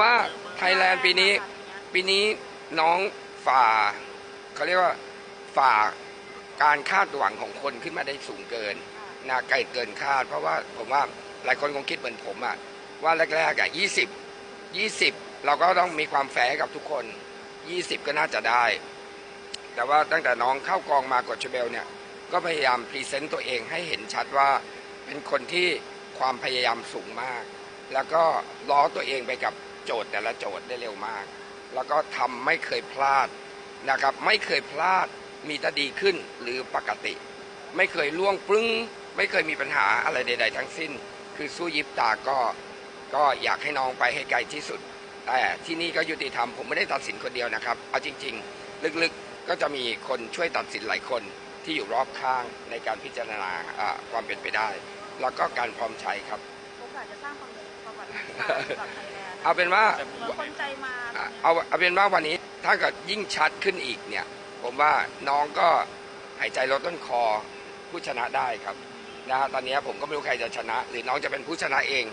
ว่าไทยแลนด์ปีนี้ปีนี้น้องฝ่าเขาเรียกว่าฝ่าการคาดหวังของคนขึ้นมาได้สูงเกินนาไกลเกินคาด เพราะว่าผมว่าหลายคนคงคิดเหมือนผมอะว่าแรกๆอะยี่สิบยี่สิบเราก็ต้องมีความแฟร์กับทุกคนยี่สิบก็น่าจะได้ แต่ว่าตั้งแต่น้องเข้ากองมากดชเบลเนี่ยก็พยายามพรีเซนต์ตัวเองให้เห็นชัดว่าเป็นคนที่ความพยายามสูงมาก แล้วก็ล้อตัวเองไปกับ โจทย์แต่ละโจทย์ได้เร็วมาก แล้วก็ทำไม่เคยพลาดนะครับ ไม่เคยพลาดมีแต่ดีขึ้นหรือปกติ ไม่เคยล่วงปึ้ง ไม่เคยมีปัญหาอะไรใด ๆ ทั้งสิ้น คือสู้ยิบตาก็ก็อยากให้น้องไปให้ไกลที่สุด แต่ที่นี่ก็ยุติธรรมผมไม่ได้ตัดสินคนเดียวนะครับเอาจริง ๆ ลึกๆก็จะมีคนช่วยตัดสินหลายคนที่อยู่รอบข้างในการพิจารณาอ่าความเป็นไปได้ แล้วก็การพร้อมใช้ครับโอกาสจะสร้างความ ประวัติศาสตร์สำหรับไทยแลนด์เอาเป็นว่า เหมือนคนใจมาอะเอาเอาเป็นว่าวันนี้ถ้าเกิดยิ่งชัดขึ้นอีกเนี่ย ผมว่าน้องก็หายใจลดต้นคอผู้ชนะได้ครับนะฮะตอนนี้ผมก็ไม่รู้ใครจะชนะ หรือน้องจะเป็นผู้ชนะเอง